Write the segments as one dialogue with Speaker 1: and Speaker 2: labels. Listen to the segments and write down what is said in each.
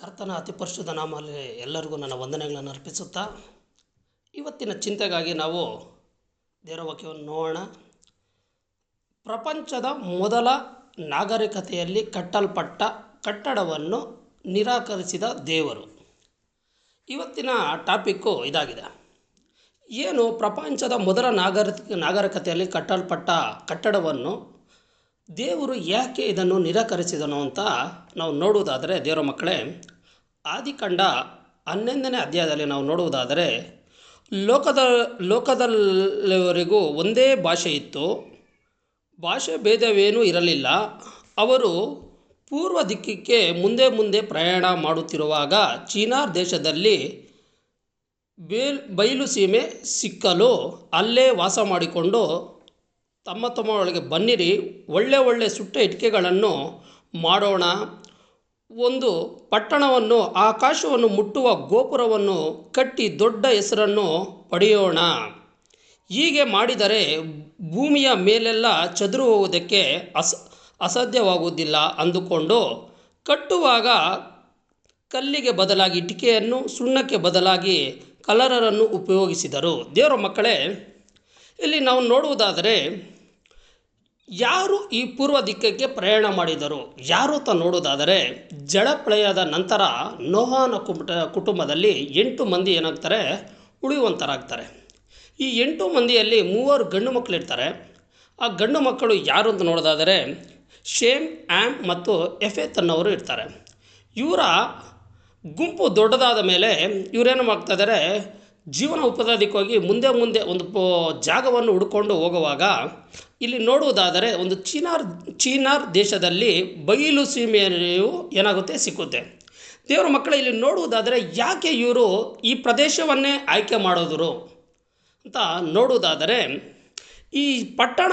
Speaker 1: ಕರ್ತನ ಅತಿ ನಾಮಲ್ಲಿ ಎಲ್ಲರಿಗೂ ನನ್ನ ವಂದನೆಗಳನ್ನು ಅರ್ಪಿಸುತ್ತಾ ಇವತ್ತಿನ ಚಿಂತೆಗಾಗಿ ನಾವು ದೇವರ ವಾಕ್ಯವನ್ನು ನೋಡೋಣ. ಪ್ರಪಂಚದ ಮೊದಲ ನಾಗರಿಕತೆಯಲ್ಲಿ ಕಟ್ಟಲ್ಪಟ್ಟ ಕಟ್ಟಡವನ್ನು ನಿರಾಕರಿಸಿದ ದೇವರು. ಇವತ್ತಿನ ಟಾಪಿಕ್ಕು ಇದಾಗಿದೆ. ಏನು ಪ್ರಪಂಚದ ಮೊದಲ ನಾಗರಿಕ ನಾಗರಿಕತೆಯಲ್ಲಿ ಕಟ್ಟಲ್ಪಟ್ಟ ಕಟ್ಟಡವನ್ನು ದೇವರು ಯಾಕೆ ಇದನ್ನು ನಿರಾಕರಿಸಿದನು ಅಂತ ನಾವು ನೋಡುವುದಾದರೆ, ದೇವರ ಮಕ್ಕಳೇ ಆದಿಕಂಡ ಹನ್ನೊಂದನೇ ಅಧ್ಯಾಯದಲ್ಲಿ ನಾವು ನೋಡುವುದಾದರೆ, ಲೋಕದ, ಲೋಕದಲ್ಲಿವರೆಗೂ ಒಂದೇ ಭಾಷೆ ಇತ್ತು. ಭಾಷೆ ಭೇದವೇನೂ ಇರಲಿಲ್ಲ. ಅವರು ಪೂರ್ವ ದಿಕ್ಕಿಗೆ ಮುಂದೆ ಮುಂದೆ ಪ್ರಯಾಣ ಮಾಡುತ್ತಿರುವಾಗ ಚೀನಾ ದೇಶದಲ್ಲಿ ಬೇಲ್ ಬಯಲು ಸೀಮೆ ಸಿಕ್ಕಲು ಅಲ್ಲೇ ವಾಸ ಮಾಡಿಕೊಂಡು ತಮ್ಮ ತಮ್ಮ ಒಳಗೆ ಬನ್ನಿರಿ, ಒಳ್ಳೆ ಒಳ್ಳೆ ಸುಟ್ಟ ಇಟ್ಕೆಗಳನ್ನು ಮಾಡೋಣ. ಒಂದು ಪಟ್ಟಣವನ್ನು, ಆಕಾಶವನ್ನು ಮುಟ್ಟುವ ಗೋಪುರವನ್ನು ಕಟ್ಟಿ ದೊಡ್ಡ ಹೆಸರನ್ನು ಪಡೆಯೋಣ. ಹೀಗೆ ಮಾಡಿದರೆ ಭೂಮಿಯ ಮೇಲೆಲ್ಲ ಚದುರು ಹೋಗುವುದಕ್ಕೆ ಅಸ, ಅಸಾಧ್ಯವಾಗುವುದಿಲ್ಲ ಅಂದುಕೊಂಡು, ಕಟ್ಟುವಾಗ ಕಲ್ಲಿಗೆ ಬದಲಾಗಿ ಇಟ್ಟಿಗೆಯನ್ನು, ಸುಣ್ಣಕ್ಕೆ ಬದಲಾಗಿ ಕಲರನ್ನು ಉಪಯೋಗಿಸಿದರು. ದೇವರ ಮಕ್ಕಳೇ, ಇಲ್ಲಿ ನಾವು ನೋಡುವುದಾದರೆ ಯಾರು ಈ ಪೂರ್ವ ದಿಕ್ಕಕ್ಕೆ ಪ್ರಯಾಣ ಮಾಡಿದರು? ಯಾರು ಅಂತ ನೋಡೋದಾದರೆ ಜಳಪ್ರಳಯದ ನಂತರ ನೋಹಾನ ಕುಟ ಕುಟುಂಬದಲ್ಲಿ ಎಂಟು ಮಂದಿ ಏನಾಗ್ತಾರೆ? ಉಳಿಯುವಂತರಾಗ್ತಾರೆ. ಈ ಎಂಟು ಮಂದಿಯಲ್ಲಿ ಮೂವರು ಗಂಡು ಮಕ್ಕಳಿರ್ತಾರೆ ಆ ಗಂಡು ಮಕ್ಕಳು ಯಾರು ಅಂತ ನೋಡೋದಾದರೆ ಶೇಮ್ ಆ್ಯಮ್ ಮತ್ತು ಎಫೆತ್ ಅನ್ನೋರು ಇರ್ತಾರೆ. ಇವರ ಗುಂಪು ದೊಡ್ಡದಾದ ಮೇಲೆ ಇವರೇನು ಮಾಡ್ತಾ ಇದ್ದಾರೆ? ಜೀವನ ಉಪದಾದಿಕ್ಕಾಗಿ ಮುಂದೆ ಮುಂದೆ ಒಂದು ಜಾಗವನ್ನು ಹುಡ್ಕೊಂಡು ಹೋಗುವಾಗ, ಇಲ್ಲಿ ನೋಡುವುದಾದರೆ ಒಂದು ಚೀನಾರ್ ಚೀನಾರ್ ದೇಶದಲ್ಲಿ ಬಯಲು ಸೀಮೆಯು ಏನಾಗುತ್ತೆ, ಸಿಕ್ಕುತ್ತೆ. ದೇವರ ಮಕ್ಕಳು, ಇಲ್ಲಿ ನೋಡುವುದಾದರೆ ಯಾಕೆ ಇವರು ಈ ಪ್ರದೇಶವನ್ನೇ ಆಯ್ಕೆ ಮಾಡಿದ್ರು ಅಂತ ನೋಡುವುದಾದರೆ, ಈ ಪಟ್ಟಣ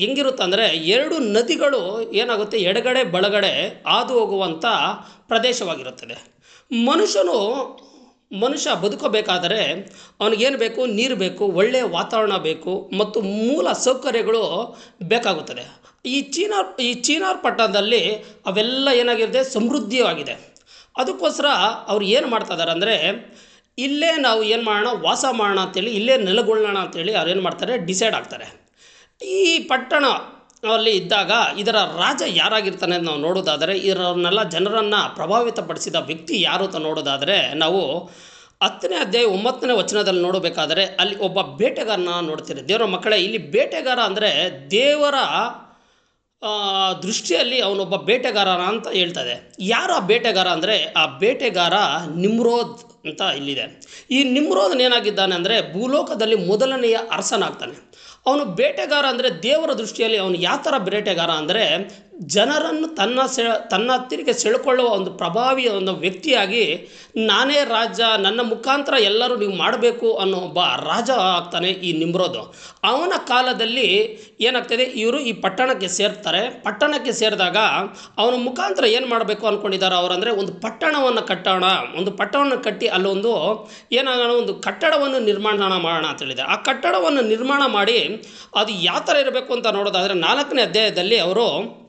Speaker 1: ಹೆಂಗಿರುತ್ತಂದರೆ ಎರಡು ನದಿಗಳು ಏನಾಗುತ್ತೆ, ಎಡಗಡೆ ಬಳಗಡೆ ಹಾದು ಹೋಗುವಂಥ ಪ್ರದೇಶವಾಗಿರುತ್ತದೆ. ಮನುಷ್ಯನು ಮನುಷ್ಯ ಬದುಕಬೇಕಾದರೆ ಅವನಿಗೇನು ಬೇಕು? ನೀರು ಬೇಕು ಒಳ್ಳೆಯ ವಾತಾವರಣ ಬೇಕು ಮತ್ತು ಮೂಲ ಸೌಕರ್ಯಗಳು ಬೇಕಾಗುತ್ತದೆ. ಈ ಚೀನಾರ್ ಈ ಚೀನಾರ್ ಪಟ್ಟಣದಲ್ಲಿ ಅವೆಲ್ಲ ಏನಾಗಿದೆ? ಸಮೃದ್ಧಿಯಾಗಿದೆ. ಅದಕ್ಕೋಸ್ಕರ ಅವ್ರು ಏನು ಮಾಡ್ತಾ ಇದ್ದಾರೆ ಅಂದರೆ, ಇಲ್ಲೇ ನಾವು ಏನು ಮಾಡೋಣ? ವಾಸ ಮಾಡೋಣ ಅಂತೇಳಿ, ಇಲ್ಲೇ ನೆಲೆಗೊಳ್ಳೋಣ ಅಂತೇಳಿ ಅವ್ರು ಏನು ಮಾಡ್ತಾರೆ? ಡಿಸೈಡ್ ಆಗ್ತಾರೆ. ಈ ಪಟ್ಟಣ ಅಲ್ಲಿ ಇದ್ದಾಗ ಇದರ ರಾಜ ಯಾರಾಗಿರ್ತಾನೆ ಅಂತ ನಾವು ನೋಡೋದಾದರೆ, ಇದರನ್ನೆಲ್ಲ ಜನರನ್ನು ಪ್ರಭಾವಿತಪಡಿಸಿದ ವ್ಯಕ್ತಿ ಯಾರು ಅಂತ ನೋಡೋದಾದರೆ, ನಾವು ಹತ್ತನೇ ಅಧ್ಯಾಯ ಒಂಬತ್ತನೇ ವಚನದಲ್ಲಿ ನೋಡಬೇಕಾದರೆ, ಅಲ್ಲಿ ಒಬ್ಬ ಬೇಟೆಗಾರನ ನೋಡ್ತೀರಿ ದೇವರ ಮಕ್ಕಳೇ, ಇಲ್ಲಿ ಬೇಟೆಗಾರ ಅಂದರೆ ದೇವರ ದೃಷ್ಟಿಯಲ್ಲಿ ಅವನೊಬ್ಬ ಬೇಟೆಗಾರ ಅಂತ ಹೇಳ್ತದೆ. ಯಾರು ಆ ಬೇಟೆಗಾರ ಅಂದರೆ, ಆ ಬೇಟೆಗಾರ ನಿಮ್ರೋದ್ ಅಂತ ಇಲ್ಲಿದೆ. ಈ ನಿಮ್ರೋದನ್ ಏನಾಗಿದ್ದಾನೆ ಅಂದರೆ, ಭೂಲೋಕದಲ್ಲಿ ಮೊದಲನೆಯ ಅರಸನಾಗ್ತಾನೆ. ಅವನು ಬೇಟೆಗಾರ ಅಂದರೆ ದೇವರ ದೃಷ್ಟಿಯಲ್ಲಿ ಅವನು ಯಾವ ಥರ ಬೇಟೆಗಾರ ಅಂದರೆ ಜನರನ್ನು ತನ್ನ ಸೆ, ತನ್ನ ಹತ್ತಿರಕ್ಕೆ ಸೆಳ್ಕೊಳ್ಳುವ ಒಂದು ಪ್ರಭಾವಿ ಒಂದು ವ್ಯಕ್ತಿಯಾಗಿ ನಾನೇ ರಾಜ, ನನ್ನ ಮುಖಾಂತರ ಎಲ್ಲರೂ ನೀವು ಮಾಡಬೇಕು ಅನ್ನೋ ಒಬ್ಬ ರಾಜ ಆಗ್ತಾನೆ ಈ ನಿಮ್ರೋದು. ಅವನ ಕಾಲದಲ್ಲಿ ಏನಾಗ್ತದೆ? ಇವರು ಈ ಪಟ್ಟಣಕ್ಕೆ ಸೇರ್ತಾರೆ. ಪಟ್ಟಣಕ್ಕೆ ಸೇರಿದಾಗ ಅವನ ಮುಖಾಂತರ ಏನು ಮಾಡಬೇಕು ಅಂದ್ಕೊಂಡಿದ್ದಾರೆ ಅವರಂದರೆ ಒಂದು ಪಟ್ಟಣವನ್ನು ಕಟ್ಟೋಣ. ಒಂದು ಪಟ್ಟಣವನ್ನು ಕಟ್ಟಿ ಅಲ್ಲೊಂದು ಏನಾಗೋಣ ಒಂದು ಕಟ್ಟಡವನ್ನು ನಿರ್ಮಾಣ ಮಾಡೋಣ ಅಂತ ಹೇಳಿದೆ. ಆ ಕಟ್ಟಡವನ್ನು ನಿರ್ಮಾಣ ಮಾಡಿ ಅದು ಯಾವ ಥರ ಇರಬೇಕು ಅಂತ ನೋಡೋದಾದರೆ ನಾಲ್ಕನೇ ಅಧ್ಯಾಯದಲ್ಲಿ ಅವರು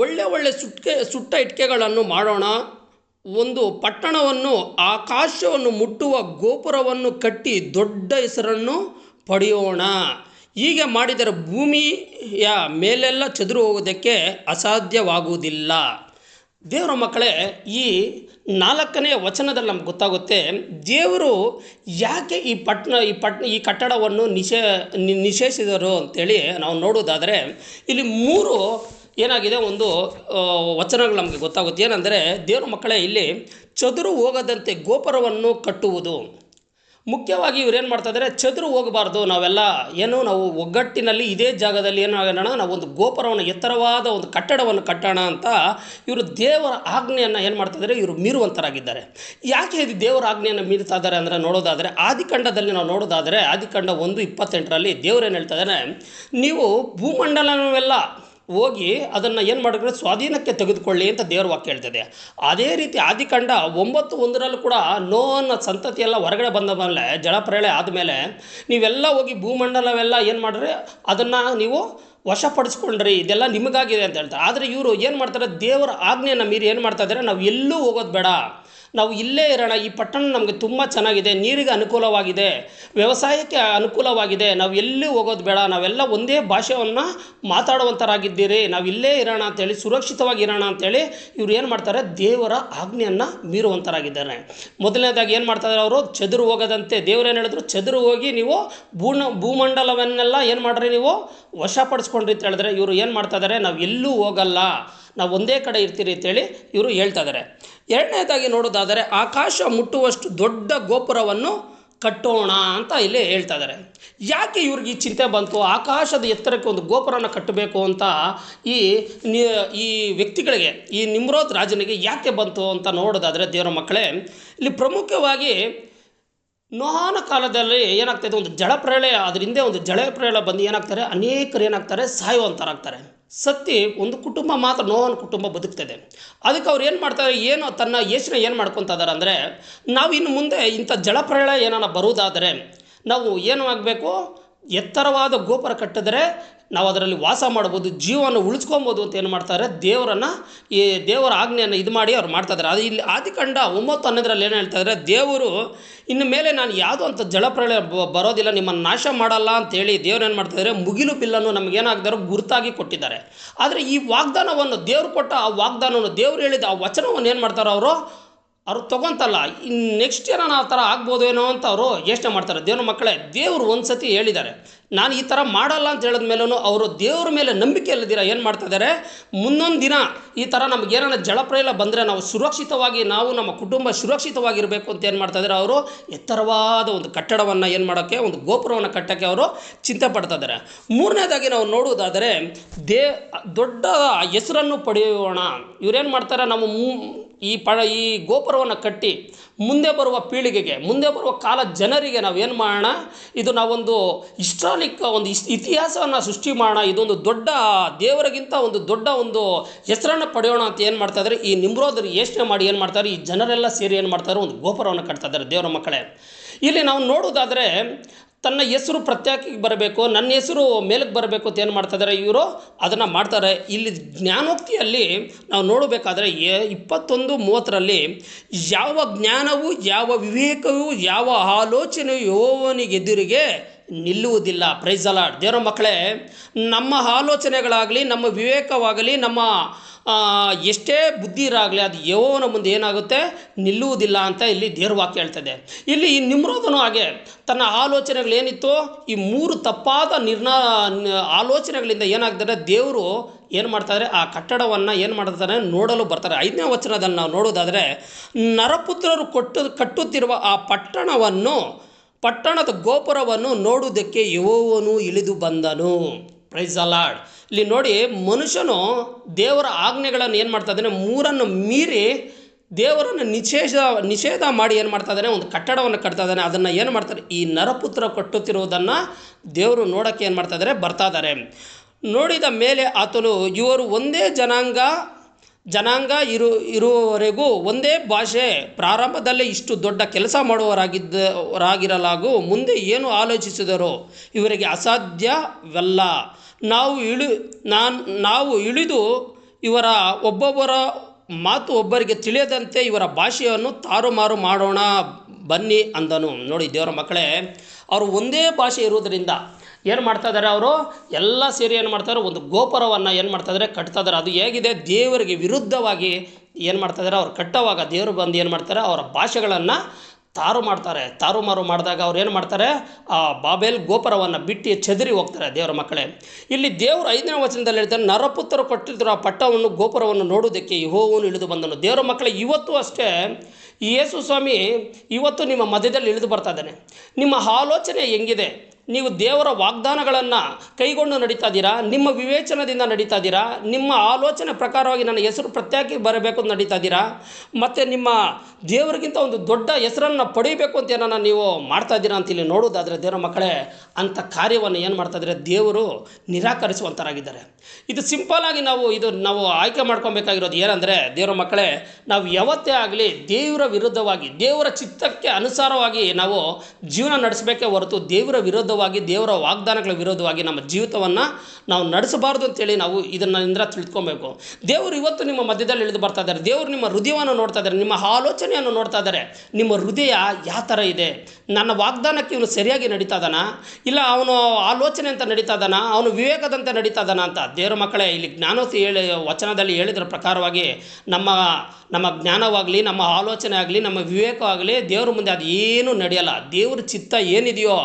Speaker 1: ಒಳ್ಳೆ ಒಳ್ಳೆ ಸುಟ್ಕೆ, ಸುಟ್ಟ ಇಟ್ಟಿಗೆಗಳನ್ನು ಮಾಡೋಣ. ಒಂದು ಪಟ್ಟಣವನ್ನು, ಆಕಾಶವನ್ನು ಮುಟ್ಟುವ ಗೋಪುರವನ್ನು ಕಟ್ಟಿ ದೊಡ್ಡ ಹೆಸರನ್ನು ಪಡೆಯೋಣ. ಹೀಗೆ ಮಾಡಿದರೆ ಭೂಮಿಯ ಮೇಲೆಲ್ಲ ಚದುರು ಹೋಗೋದಕ್ಕೆ ಅಸಾಧ್ಯವಾಗುವುದಿಲ್ಲ. ದೇವರ ಮಕ್ಕಳೇ, ಈ ನಾಲ್ಕನೇ ವಚನದಲ್ಲಿ ನಮ್ಗೆ ಗೊತ್ತಾಗುತ್ತೆ, ದೇವರು ಯಾಕೆ ಈ ಪಟ್ಟಣ, ಈ ಪಟ್, ಈ ಕಟ್ಟಡವನ್ನು ನಿಷೇ ನಿಷೇಧಿಸಿದರು ಅಂತೇಳಿ ನಾವು ನೋಡೋದಾದರೆ, ಇಲ್ಲಿ ಮೂರು ಏನಾಗಿದೆ ಒಂದು ವಚನಗಳು ನಮಗೆ ಗೊತ್ತಾಗುತ್ತೆ. ಏನಂದರೆ, ದೇವರ ಮಕ್ಕಳೇ, ಇಲ್ಲಿ ಚದುರು ಹೋಗದಂತೆ ಗೋಪುರವನ್ನು ಕಟ್ಟುವುದು. ಮುಖ್ಯವಾಗಿ ಇವ್ರು ಏನು ಮಾಡ್ತಾ ಇದ್ದಾರೆ ಚದುರು ಹೋಗಬಾರ್ದು. ನಾವೆಲ್ಲ ಏನು, ನಾವು ಒಗ್ಗಟ್ಟಿನಲ್ಲಿ ಇದೇ ಜಾಗದಲ್ಲಿ ಏನು ಆಗೋಣ ನಾವು ಒಂದು ಗೋಪುರವನ್ನು, ಎತ್ತರವಾದ ಒಂದು ಕಟ್ಟಡವನ್ನು ಕಟ್ಟೋಣ ಅಂತ ಇವರು ದೇವರ ಆಜ್ಞೆಯನ್ನು ಏನು ಮಾಡ್ತಾ ಇದ್ದಾರೆ ಇವರು ಮೀರುವಂತರಾಗಿದ್ದಾರೆ. ಯಾಕೆ ಇದು ದೇವರ ಆಜ್ಞೆಯನ್ನು ಮೀರ್ತಾ ಇದ್ದಾರೆ ಅಂದರೆ, ನೋಡೋದಾದರೆ, ಆದಿಕಂಡದಲ್ಲಿ ನಾವು ನೋಡೋದಾದರೆ, ಆದಿಕಂಡ ಒಂದು ಇಪ್ಪತ್ತೆಂಟರಲ್ಲಿ ದೇವರು ಏನು ಹೇಳ್ತಾ ಇದ್ದಾರೆ ನೀವು ಭೂಮಂಡಲವೆಲ್ಲ ಹೋಗಿ ಅದನ್ನು ಏನು ಮಾಡಿದ್ರೆ ಸ್ವಾಧೀನಕ್ಕೆ ತೆಗೆದುಕೊಳ್ಳಿ ಅಂತ ದೇವರ ವಾಕ್ಯ ಹೇಳ್ತದೆ. ಅದೇ ರೀತಿ ಆದಿಕಾಂಡ ಒಂಬತ್ತು ಒಂದರಲ್ಲೂ ಕೂಡ ನೋವನ್ನ ಸಂತತಿ ಎಲ್ಲ ಹೊರಗಡೆ ಬಂದ ಮೇಲೆ ಜಲಪ್ರಳಯ ಆದಮೇಲೆ ನೀವೆಲ್ಲ ಹೋಗಿ ಭೂಮಂಡಲವೆಲ್ಲ ಏನು ಮಾಡಿದ್ರೆ ಅದನ್ನು ನೀವು ವಶಪಡಿಸ್ಕೊಂಡ್ರಿ, ಇದೆಲ್ಲ ನಿಮಗಾಗಿದೆ ಅಂತ ಹೇಳ್ತಾರೆ. ಆದರೆ ಇವರು ಏನು ಮಾಡ್ತಾರೆ, ದೇವರ ಆಜ್ಞೆಯನ್ನು ಮೀರಿ ಏನು ಮಾಡ್ತಾ ಇದ್ದಾರೆ ನಾವು ಎಲ್ಲೂ ಹೋಗೋದು ಬೇಡ. ನಾವು ಇಲ್ಲೇ ಇರೋಣ, ಈ ಪಟ್ಟಣ ನಮಗೆ ತುಂಬ ಚೆನ್ನಾಗಿದೆ, ನೀರಿಗೆ ಅನುಕೂಲವಾಗಿದೆ, ವ್ಯವಸಾಯಕ್ಕೆ ಅನುಕೂಲವಾಗಿದೆ, ನಾವು ಎಲ್ಲಿ ಹೋಗೋದು ಬೇಡ, ನಾವೆಲ್ಲ ಒಂದೇ ಭಾಷೆಯನ್ನು ಮಾತಾಡುವಂಥರಾಗಿದ್ದೀರಿ ನಾವು ಇಲ್ಲೇ ಇರೋಣ ಅಂತೇಳಿ ಸುರಕ್ಷಿತವಾಗಿ ಇರೋಣ ಅಂತೇಳಿ ಇವ್ರು ಏನು ಮಾಡ್ತಾರೆ, ದೇವರ ಆಜ್ಞೆಯನ್ನು ಮೀರುವಂಥರಾಗಿದ್ದಾರೆ ಮೊದಲನೇದಾಗಿ ಏನು ಮಾಡ್ತಾರೆ ಅವರು? ಚದುರು ಹೋಗದಂತೆ. ದೇವ್ರು ಏನು ಹೇಳಿದ್ರು? ಚದುರು ಹೋಗಿ ನೀವು ಭೂಣ, ಭೂಮಂಡಲವನ್ನೆಲ್ಲ ಏನು ಮಾಡ್ರಿ ನೀವು? ವಶಪಡಿಸ್ಕೊಂಡ್ರಿ ಅಂತ ಹೇಳಿದ್ರೆ ಇವರು ಏನು ಮಾಡ್ತಾ ಇದ್ದಾರೆ? ನಾವು ಎಲ್ಲೂ ಹೋಗಲ್ಲ. ನಾವು ಒಂದೇ ಕಡೆ ಇರ್ತೀರಿ ಅಂತೇಳಿ ಇವರು ಹೇಳ್ತಾ ಇದ್ದಾರೆ ಎರಡನೇದಾಗಿ ನೋಡೋದಾದರೆ ಆಕಾಶ ಮುಟ್ಟುವಷ್ಟು ದೊಡ್ಡ ಗೋಪುರವನ್ನು ಕಟ್ಟೋಣ ಅಂತ ಇಲ್ಲಿ ಹೇಳ್ತಾ ಇದ್ದಾರೆ ಯಾಕೆ ಇವ್ರಿಗೆ ಈ ಚಿಂತೆ ಬಂತು? ಆಕಾಶದ ಎತ್ತರಕ್ಕೆ ಒಂದು ಗೋಪುರನ ಕಟ್ಟಬೇಕು ಅಂತ ಈ ಈ ವ್ಯಕ್ತಿಗಳಿಗೆ, ಈ ನಿಮ್ರೋದ್ ರಾಜನಿಗೆ ಯಾಕೆ ಬಂತು ಅಂತ ನೋಡೋದಾದರೆ ದೇವರ ಮಕ್ಕಳೇ, ಇಲ್ಲಿ ಪ್ರಮುಖವಾಗಿ ನೋಹಾನ ಕಾಲದಲ್ಲಿ ಏನಾಗ್ತಾಯಿದೆ ಒಂದು ಜಳಪ್ರಳಯ ಅದರಿಂದ ಒಂದು ಜಳಪ್ರಳಯ ಬಂದು ಏನಾಗ್ತಾರೆ? ಅನೇಕರು ಏನಾಗ್ತಾರೆ? ಸಾಯುವಂಥರಾಗ್ತಾರೆ ಸತ್ತಿ ಒಂದು ಕುಟುಂಬ ಮಾತ್ರ, ನೋವನ ಕುಟುಂಬ ಬದುಕ್ತದೆ. ಅದಕ್ಕೆ ಅವ್ರು ಏನು ಮಾಡ್ತಾರೆ, ಏನು ತನ್ನ ಯೋಚನೆ ಏನು ಮಾಡ್ಕೊತಾ ಇದ್ದಾರೆ ಅಂದರೆ ನಾವು ಇನ್ನು ಮುಂದೆ ಇಂಥ ಜಲಪ್ರಳಯ ಏನಾರ ಬರುವುದಾದರೆ, ನಾವು ಏನು ಆಗಬೇಕು? ಎತ್ತರವಾದ ಗೋಪುರ ಕಟ್ಟಿದ್ರೆ ನಾವು ಅದರಲ್ಲಿ ವಾಸ ಮಾಡ್ಬೋದು ಜೀವನ ಉಳಿಸ್ಕೊಬೋದು ಅಂತ ಏನು ಮಾಡ್ತಾರೆ? ದೇವರನ್ನು, ಈ ದೇವರ ಆಜ್ಞೆಯನ್ನು ಇದು ಮಾಡಿ ಅವ್ರು ಮಾಡ್ತಾಯಿದ್ದಾರೆ ಅದು ಇಲ್ಲಿ ಆದಿಕಂಡ ಒಂಬತ್ತು ಹನ್ನೊಂದರಲ್ಲಿ ಏನು ಹೇಳ್ತಾ ಇದ್ದಾರೆ? ದೇವರು, ಇನ್ನು ಮೇಲೆ ನಾನು ಯಾವುದೋ ಅಂತ ಜಲಪ್ರಳಯ ಬರೋದಿಲ್ಲ, ನಿಮ್ಮನ್ನು ನಾಶ ಮಾಡಲ್ಲ ಅಂತೇಳಿ ದೇವ್ರು ಏನು ಮಾಡ್ತಿದ್ದಾರೆ ಮುಗಿಲು ಬಿಲ್ಲನ್ನು ನಮಗೇನಾಗ್ದಾರೋ ಗುರುತಾಗಿ ಕೊಟ್ಟಿದ್ದಾರೆ. ಆದರೆ ಈ ವಾಗ್ದಾನವನ್ನು ದೇವ್ರು ಕೊಟ್ಟ ಆ ವಾಗ್ದಾನವನ್ನು ದೇವ್ರು ಹೇಳಿದ ಆ ವಚನವನ್ನು ಏನು ಮಾಡ್ತಾರೆ ಅವರು ಅವ್ರು ತೊಗೊಂತಲ್ಲ ಇನ್ನು ನೆಕ್ಸ್ಟ್ ಏನಾನ ಆ ಥರ ಆಗ್ಬೋದೇನೋ ಅಂತ ಅವರು ಯೋಚನೆ ಮಾಡ್ತಾರೆ. ದೇವ್ರ ಮಕ್ಕಳೇ, ದೇವರು ಒಂದು ಸತಿ ಹೇಳಿದ್ದಾರೆ, ನಾನು ಈ ಥರ ಮಾಡಲ್ಲ ಅಂತ ಹೇಳಿದ ಮೇಲೂ ಅವರು ದೇವ್ರ ಮೇಲೆ ನಂಬಿಕೆ ಇಲ್ಲದಿರ ಏನು ಮಾಡ್ತಾ ಇದ್ದಾರೆ ಮುಂದೊಂದು ದಿನ ಈ ಥರ ನಮ್ಗೆ ಏನಾರ ಜಲಪ್ರಯಲ ಬಂದರೆ ನಾವು ಸುರಕ್ಷಿತವಾಗಿ, ನಾವು ನಮ್ಮ ಕುಟುಂಬ ಸುರಕ್ಷಿತವಾಗಿರಬೇಕು ಅಂತ ಏನು ಮಾಡ್ತಾ ಇದ್ದಾರೆ ಅವರು? ಎತ್ತರವಾದ ಒಂದು ಕಟ್ಟಡವನ್ನು ಏನು ಮಾಡೋಕ್ಕೆ ಒಂದು ಗೋಪುರವನ್ನು ಕಟ್ಟೋಕ್ಕೆ ಅವರು ಚಿಂತೆ ಪಡ್ತಾ ಇದ್ದಾರೆ ಮೂರನೇದಾಗಿ ನಾವು ನೋಡುವುದಾದರೆ, ದೇ, ದೊಡ್ಡ ಹೆಸರನ್ನು ಪಡೆಯೋಣ. ಇವರೇನು ಮಾಡ್ತಾರೆ, ನಮ್ಮ ಈ ಪ ಈ ಗೋಪುರವನ್ನು ಕಟ್ಟಿ ಮುಂದೆ ಬರುವ ಪೀಳಿಗೆಗೆ, ಮುಂದೆ ಬರುವ ಕಾಲ ಜನರಿಗೆ ನಾವು ಏನು ಮಾಡೋಣ? ಇದು ನಾವೊಂದು ಇಸ್ಟ್ರಾಲಿಕ್ ಒಂದು ಇಸ್, ಇತಿಹಾಸವನ್ನು ಸೃಷ್ಟಿ ಮಾಡೋಣ. ಇದೊಂದು ದೊಡ್ಡ ದೇವರಿಗಿಂತ ಒಂದು ದೊಡ್ಡ ಒಂದು ಹೆಸರನ್ನು ಪಡೆಯೋಣ ಅಂತ ಏನು ಮಾಡ್ತಾ ಇದ್ದಾರೆ ಈ ನಿಮ್ರೋದರು ಯೋಚನೆ ಮಾಡಿ ಏನು ಮಾಡ್ತಾರೆ ಈ ಜನರೆಲ್ಲ ಸೇರಿ ಏನು ಮಾಡ್ತಾರೆ ಒಂದು ಗೋಪುರವನ್ನು ಕಟ್ತಾ ಇದ್ದಾರೆ ದೇವರ ಮಕ್ಕಳೇ. ಇಲ್ಲಿ ನಾವು ನೋಡೋದಾದರೆ ತನ್ನ ಹೆಸರು ಪ್ರತ್ಯೇಕಕ್ಕೆ ಬರಬೇಕು, ನನ್ನ ಹೆಸರು ಮೇಲಕ್ಕೆ ಬರಬೇಕು ಅಂತ ಏನು ಮಾಡ್ತಾ ಇದ್ದಾರೆ ಇವರು? ಅದನ್ನು ಮಾಡ್ತಾರೆ. ಇಲ್ಲಿ ಜ್ಞಾನೋಕ್ತಿಯಲ್ಲಿ ನಾವು ನೋಡಬೇಕಾದ್ರೆ ಇಪ್ಪತ್ತೊಂದು ಮೂವತ್ತರಲ್ಲಿ ಯಾವ ಜ್ಞಾನವು, ಯಾವ ವಿವೇಕವು, ಯಾವ ಆಲೋಚನೆಯು ಯೋವನಿಗೆದುರಿಗೆ ನಿಲ್ಲುವುದಿಲ್ಲ. ಪ್ರೈಸ್ ಅಲಾಡ್ ದೇವರ ಮಕ್ಕಳೇ, ನಮ್ಮ ಆಲೋಚನೆಗಳಾಗಲಿ, ನಮ್ಮ ವಿವೇಕವಾಗಲಿ, ನಮ್ಮ ಎಷ್ಟೇ ಬುದ್ಧಿ ಇರಾಗಲಿ ಅದು ಯೋವನ ಮುಂದೆ ಏನಾಗುತ್ತೆ? ನಿಲ್ಲುವುದಿಲ್ಲ ಅಂತ ಇಲ್ಲಿ ದೇವ್ರ ವಾಕ್ಯ ಹೇಳ್ತದೆ. ಇಲ್ಲಿ ಈ ನಿಮ್ರೋದನು ಹಾಗೆ, ತನ್ನ ಆಲೋಚನೆಗಳೇನಿತ್ತು ಈ ಮೂರು ತಪ್ಪಾದ ನಿರ್ಣಾ, ಆಲೋಚನೆಗಳಿಂದ ಏನಾಗ್ತಾರೆ ದೇವರು ಏನು ಮಾಡ್ತಾರೆ ಆ ಕಟ್ಟಡವನ್ನು ಏನು ಮಾಡ್ತಾರೆ ನೋಡಲು ಬರ್ತಾರೆ. ಐದನೇ ವಚನದಲ್ಲಿ ನಾವು ನೋಡೋದಾದರೆ, ನರಪುತ್ರರು ಕೊಟ್ಟು, ಕಟ್ಟುತ್ತಿರುವ ಆ ಪಟ್ಟಣವನ್ನು ಪಟ್ಟಣದ ಗೋಪುರವನ್ನು ನೋಡುವುದಕ್ಕೆ ಯುವವನು ಇಳಿದು ಬಂದನು. ಪ್ರೈಸ್ ಅಲಾಡ್ ಇಲ್ಲಿ ನೋಡಿ, ಮನುಷ್ಯನು ದೇವರ ಆಜ್ಞೆಗಳನ್ನು ಏನು ಮಾಡ್ತಾ ಮೂರನ್ನು ಮೀರಿ ದೇವರನ್ನು ನಿಷೇಧ ನಿಷೇಧ ಮಾಡಿ ಏನು ಮಾಡ್ತಾ ಇದ್ದಾನೆ? ಒಂದು ಕಟ್ಟಡವನ್ನು ಕಟ್ತಾ ಇದ್ದಾನೆ. ಅದನ್ನು ಏನು ಮಾಡ್ತಾರೆ ಈ ನರಪುತ್ರ ಕಟ್ಟುತ್ತಿರುವುದನ್ನು ದೇವರು ನೋಡೋಕ್ಕೆ ಏನು ಮಾಡ್ತಾ ಇದ್ದಾರೆ? ಬರ್ತಾ ಇದ್ದಾರೆ. ನೋಡಿದ ಮೇಲೆ ಆತನು, ಇವರು ಒಂದೇ ಜನಾಂಗ ಜನಾಂಗ ಇರು, ಇರುವವರೆಗೂ ಒಂದೇ ಭಾಷೆ ಪ್ರಾರಂಭದಲ್ಲೇ ಇಷ್ಟು ದೊಡ್ಡ ಕೆಲಸ ಮಾಡುವವರಾಗಿದ್ದವರಾಗಿರಲಾಗು ಮುಂದೆ ಏನು ಆಲೋಚಿಸಿದರು ಇವರಿಗೆ ಅಸಾಧ್ಯವಲ್ಲ. ನಾವು ಇಳಿ, ನಾನು, ನಾವು ಇಳಿದು ಇವರ ಒಬ್ಬೊಬ್ಬರ ಮಾತು ಒಬ್ಬರಿಗೆ ತಿಳಿಯದಂತೆ ಇವರ ಭಾಷೆಯನ್ನು ತಾರುಮಾರು ಮಾಡೋಣ. ಬನ್ನಿ ಅಂದನು. ನೋಡಿ, ದೇವರ ಮಕ್ಕಳೇ, ಅವರು ಒಂದೇ ಭಾಷೆ ಇರುವುದರಿಂದ ಏನು ಮಾಡ್ತಾ ಇದ್ದಾರೆ ಅವರು? ಎಲ್ಲ ಸೇರಿ ಏನು ಮಾಡ್ತಾರೆ ಒಂದು ಗೋಪುರವನ್ನು ಏನು ಮಾಡ್ತಾ ಇದ್ದಾರೆ ಕಟ್ತಾ ಇದ್ದಾರೆ ಅದು ಹೇಗಿದೆ? ದೇವರಿಗೆ ವಿರುದ್ಧವಾಗಿ ಏನು ಮಾಡ್ತಾ ಇದ್ದಾರೆ ಅವ್ರು ಕಟ್ಟವಾಗ ದೇವರು ಬಂದು ಏನು ಮಾಡ್ತಾರೆ? ಅವರ ಭಾಷೆಗಳನ್ನು ತಾರು ಮಾಡ್ತಾರೆ. ತಾರುಮಾರು ಮಾಡಿದಾಗ ಅವ್ರು ಏನು ಮಾಡ್ತಾರೆ? ಆ ಬಾಬೇಲ್ ಗೋಪುರವನ್ನು ಬಿಟ್ಟು ಚದರಿ ಹೋಗ್ತಾರೆ ದೇವರ ಮಕ್ಕಳೇ. ಇಲ್ಲಿ ದೇವರು ಐದನೇ ವಚನದಲ್ಲಿ ಹೇಳ್ತಾರೆ ನರಪುತ್ರರು ಕೊಟ್ಟಿದ್ರು ಆ ಪಟ್ಟವನ್ನು, ಗೋಪುರವನ್ನು ನೋಡೋದಕ್ಕೆ ಯೆಹೋವನು ಇಳಿದು ಬಂದನು. ದೇವರ ಮಕ್ಕಳೇ, ಇವತ್ತು ಅಷ್ಟೇ ಯೇಸು ಸ್ವಾಮಿ, ಇವತ್ತು ನಿಮ್ಮ ಮಧ್ಯದಲ್ಲಿ ಇಳಿದು ಬರ್ತಾ ಇದ್ದಾನೆ. ನಿಮ್ಮ ಆಲೋಚನೆ ಹೆಂಗಿದೆ? ನೀವು ದೇವರ ವಾಗ್ದಾನಗಳನ್ನು ಕೈಗೊಂಡು ನಡೀತಾ ಇದ್ದೀರಾ ನಿಮ್ಮ ವಿವೇಚನದಿಂದ ನಡೀತಾ ಇದ್ದೀರಾ ನಿಮ್ಮ ಆಲೋಚನೆ ಪ್ರಕಾರವಾಗಿ ನನ್ನ ಹೆಸರು ಪ್ರತ್ಯೇಕ ಬರಬೇಕು ಅಂತ ನಡೀತಾ ಇದ್ದೀರಾ ಮತ್ತು ನಿಮ್ಮ ದೇವರಿಗಿಂತ ಒಂದು ದೊಡ್ಡ ಹೆಸರನ್ನು ಪಡೀಬೇಕು ಅಂತ ಏನನ್ನು ನೀವು ಮಾಡ್ತಾ ಇದ್ದೀರಾ ಅಂತ ಇಲ್ಲಿ ನೋಡೋದಾದರೆ ದೇವರ ಮಕ್ಕಳೇ ಅಂಥ ಕಾರ್ಯವನ್ನು ಏನು ಮಾಡ್ತಾ ಇದ್ದಾರೆ ದೇವರು ನಿರಾಕರಿಸುವಂಥರಾಗಿದ್ದಾರೆ ಇದು ಸಿಂಪಲ್ ಆಗಿ ನಾವು ಇದು ನಾವು ಆಯ್ಕೆ ಮಾಡ್ಕೊಬೇಕಾಗಿರೋದು ಏನಂದರೆ, ದೇವರ ಮಕ್ಕಳೇ, ನಾವು ಯಾವತ್ತೇ ಆಗಲಿ ದೇವರ ವಿರುದ್ಧವಾಗಿ, ದೇವರ ಚಿತ್ತಕ್ಕೆ ಅನುಸಾರವಾಗಿ ನಾವು ಜೀವನ ನಡೆಸಬೇಕೇ ಹೊರತು ದೇವರ ವಿರುದ್ಧ ವಿರುದ್ಧವಾಗಿ ದೇವರ ವಾಗ್ದಾನಗಳ ವಿರೋಧವಾಗಿ ನಮ್ಮ ಜೀವಿತವನ್ನು ನಾವು ನಡೆಸಬಾರ್ದು ಅಂತೇಳಿ ನಾವು ಇದನ್ನಿಂದ ತಿಳ್ಕೊಬೇಕು. ದೇವರು ಇವತ್ತು ನಿಮ್ಮ ಮಧ್ಯದಲ್ಲಿ ಇಳಿದು ಬರ್ತಾ ಇದ್ದಾರೆ. ದೇವರು ನಿಮ್ಮ ಹೃದಯವನ್ನು ನೋಡ್ತಾ ಇದ್ದಾರೆ. ನಿಮ್ಮ ಆಲೋಚನೆಯನ್ನು ನೋಡ್ತಾ ಇದ್ದಾರೆ. ನಿಮ್ಮ ಹೃದಯ ಯಾವ ಥರ ಇದೆ? ನನ್ನ ವಾಗ್ದಾನಕ್ಕೆ ಇವನು ಸರಿಯಾಗಿ ನಡೀತಾ ಇದ್ದಾನ? ಇಲ್ಲ ಅವನು ಆಲೋಚನೆ ಅಂತ ನಡೀತಾ ಇದ್ದಾನ? ಅವನು ವಿವೇಕದಂತೆ ನಡೀತಾ ಅಂತ. ದೇವರ ಮಕ್ಕಳೇ, ಇಲ್ಲಿ ಜ್ಞಾನೋತಿ ಹೇಳಿ, ವಚನದಲ್ಲಿ ಹೇಳಿದ್ರ ಪ್ರಕಾರವಾಗಿ ನಮ್ಮ ನಮ್ಮ ಜ್ಞಾನವಾಗಲಿ, ನಮ್ಮ ಆಲೋಚನೆ ಆಗಲಿ, ನಮ್ಮ ವಿವೇಕವಾಗಲಿ ದೇವ್ರ ಮುಂದೆ ಅದು ಏನೂ ನಡೆಯಲ್ಲ. ದೇವ್ರ ಚಿತ್ತ ಏನಿದೆಯೋ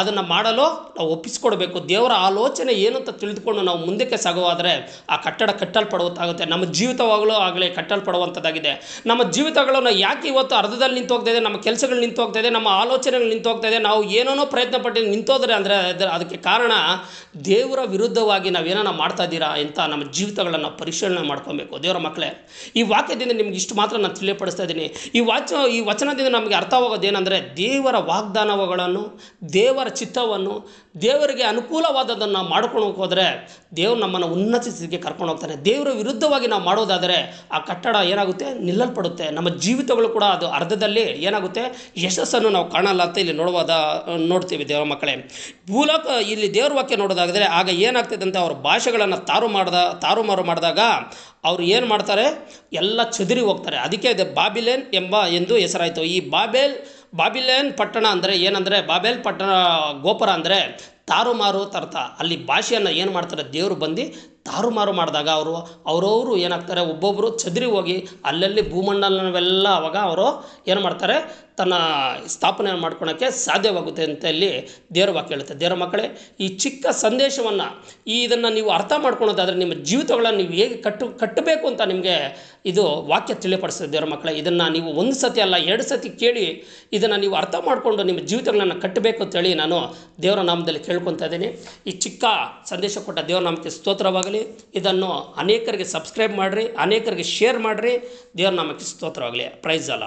Speaker 1: ಅದನ್ನು ಮಾಡಲು ನಾವು ಒಪ್ಪಿಸ್ಕೊಡ್ಬೇಕು. ದೇವರ ಆಲೋಚನೆ ಏನು ಅಂತ ತಿಳಿದುಕೊಂಡು ನಾವು ಮುಂದಕ್ಕೆ ಸಾಗುವಾದರೆ ಆ ಕಟ್ಟಡ ಕಟ್ಟಲ್ಪಡುವಂತಾಗುತ್ತೆ. ನಮ್ಮ ಜೀವಿತವಾಗಲೂ ಆಗಲಿ ಕಟ್ಟಲ್ಪಡುವಂಥದ್ದಾಗಿದೆ. ನಮ್ಮ ಜೀವಿತಗಳನ್ನು ಯಾಕೆ ಇವತ್ತು ಅರ್ಧದಲ್ಲಿ ನಿಂತು ಹೋಗ್ತಾ ಇದೆ, ನಮ್ಮ ಕೆಲಸಗಳು ನಿಂತು ಹೋಗ್ತಾ ಇದೆ, ನಮ್ಮ ಆಲೋಚನೆಗಳು ನಿಂತು ಹೋಗ್ತಾ ಇದೆ, ನಾವು ಏನೇನೋ ಪ್ರಯತ್ನ ಪಟ್ಟು ನಿಂತೋದ್ರೆ ಅಂದರೆ ಅದಕ್ಕೆ ಕಾರಣ ದೇವರ ವಿರುದ್ಧವಾಗಿ ನಾವೇನೋ ಮಾಡ್ತಾ ಇದ್ದೀರಾ ಅಂತ ನಮ್ಮ ಜೀವಿತಗಳನ್ನು ಪರಿಶೀಲನೆ ಮಾಡ್ಕೊಬೇಕು. ದೇವರ ಮಕ್ಕಳೇ, ಈ ವಾಕ್ಯದಿಂದ ನಿಮ್ಗೆ ಇಷ್ಟು ಮಾತ್ರ ನಾನು ತಿಳಿಯಪಡಿಸ್ತಾ ಇದ್ದೀನಿ. ಈ ವಾಚ, ಈ ವಚನದಿಂದ ನಮಗೆ ಅರ್ಥವಾಗೋದು ಏನಂದರೆ ದೇವರ ವಾಗ್ದಾನಗಳನ್ನು ದೇವರ ಚಿತ್ತವನ್ನು, ದೇವರಿಗೆ ಅನುಕೂಲವಾದದನ್ನು ಮಾಡ್ಕೊಂಡು ಹೋದರೆ ದೇವರು ನಮ್ಮನ್ನು ಉನ್ನತ ಸ್ಥಿತಿಗೆ ಕರ್ಕೊಂಡು ಹೋಗ್ತಾರೆ. ದೇವರ ವಿರುದ್ಧವಾಗಿ ನಾವು ಮಾಡೋದಾದರೆ ಆ ಕಟ್ಟಡ ಏನಾಗುತ್ತೆ? ನಿಲ್ಲಲ್ಪಡುತ್ತೆ. ನಮ್ಮ ಜೀವಿತಗಳು ಕೂಡ ಅದು ಅರ್ಧದಲ್ಲಿ ಏನಾಗುತ್ತೆ? ಯಶಸ್ಸನ್ನು ನಾವು ಕಾಣಲ್ಲ ಅಂತ ಇಲ್ಲಿ ನೋಡುವಾದ ನೋಡ್ತೀವಿ ದೇವರ ಮಕ್ಕಳೇ. ಭೂಲೋಕ, ಇಲ್ಲಿ ದೇವ್ರ ವಾಕ್ಯ ನೋಡೋದಾದರೆ ಆಗ ಏನಾಗ್ತದೆ ಅಂತ ಅವ್ರ ಭಾಷೆಗಳನ್ನು ತಾರು ಮಾಡ್ದ, ತಾರುಮಾರು ಮಾಡಿದಾಗ ಅವ್ರು ಏನು ಮಾಡ್ತಾರೆ? ಎಲ್ಲ ಚದುರಿ ಹೋಗ್ತಾರೆ. ಅದಕ್ಕೆ ಇದೆ ಬಾಬಿಲೇನ್ ಎಂಬ ಎಂದು ಹೆಸರಾಯಿತು. ಈ ಬಾಬೇಲ್, ಬಾಬಿಲೇನ್ ಪಟ್ಟಣ ಅಂದರೆ ಏನಂದರೆ, ಬಾಬೇಲ್ ಪಟ್ಟಣ ಗೋಪುರ ಅಂದರೆ ತಾರುಮಾರು ತರ್ತ ಅಲ್ಲಿ ಭಾಷೆಯನ್ನು ಏನು ಮಾಡ್ತಾರೆ? ದೇವರು ಬಂದು ತಾರುಮಾರು ಮಾಡಿದಾಗ ಅವರು, ಅವರವರು ಏನಾಗ್ತಾರೆ ಒಬ್ಬೊಬ್ಬರು ಚದುರಿ ಹೋಗಿ, ಅಲ್ಲಲ್ಲಿ ಭೂಮಂಡಲವೆಲ್ಲ ಅವಾಗ ಅವರು ಏನು ಮಾಡ್ತಾರೆ? ತನ್ನ ಸ್ಥಾಪನೆ ಮಾಡ್ಕೊಳ್ಳೋಕ್ಕೆ ಸಾಧ್ಯವಾಗುತ್ತೆ ಅಂತ ಇಲ್ಲಿ ದೇವ್ರ ವಾಕ್ಯ ಹೇಳುತ್ತೆ ದೇವರ ಮಕ್ಕಳೇ, ಈ ಚಿಕ್ಕ ಸಂದೇಶವನ್ನು, ಈ ಇದನ್ನು ನೀವು ಅರ್ಥ ಮಾಡ್ಕೊಳೋದಾದರೆ ನಿಮ್ಮ ಜೀವಿತಗಳನ್ನು ನೀವು ಹೇಗೆ ಕಟ್ಟು, ಕಟ್ಟಬೇಕು ಅಂತ ನಿಮಗೆ ಇದು ವಾಕ್ಯ ತಿಳಿಪಡಿಸ್ತದೆ ದೇವರ ಮಕ್ಕಳೇ. ಇದನ್ನು ನೀವು ಒಂದು ಸತಿ ಅಲ್ಲ, ಎರಡು ಸತಿ ಕೇಳಿ ಇದನ್ನು ನೀವು ಅರ್ಥ ಮಾಡಿಕೊಂಡು ನಿಮ್ಮ ಜೀವಿತಗಳನ್ನು ಕಟ್ಟಬೇಕು ಅಂತೇಳಿ ನಾನು ದೇವರ ನಾಮದಲ್ಲಿ ಕೇಳ್ಕೊತಾ ಇದ್ದೀನಿ. ಈ ಚಿಕ್ಕ ಸಂದೇಶ ಕೊಟ್ಟ ದೇವರ ನಾಮಕ್ಕೆ ಸ್ತೋತ್ರವಾಗಲಿ. ಇದನ್ನು ಅನೇಕರಿಗೆ ಸಬ್ಸ್ಕ್ರೈಬ್ ಮಾಡಿರಿ, ಅನೇಕರಿಗೆ ಶೇರ್ ಮಾಡಿರಿ. ದೇವರ ನಾಮಕ್ಕೆ ಸ್ತೋತ್ರವಾಗಲಿ. ಪ್ರೈಸ್ ಅಲ್ಲ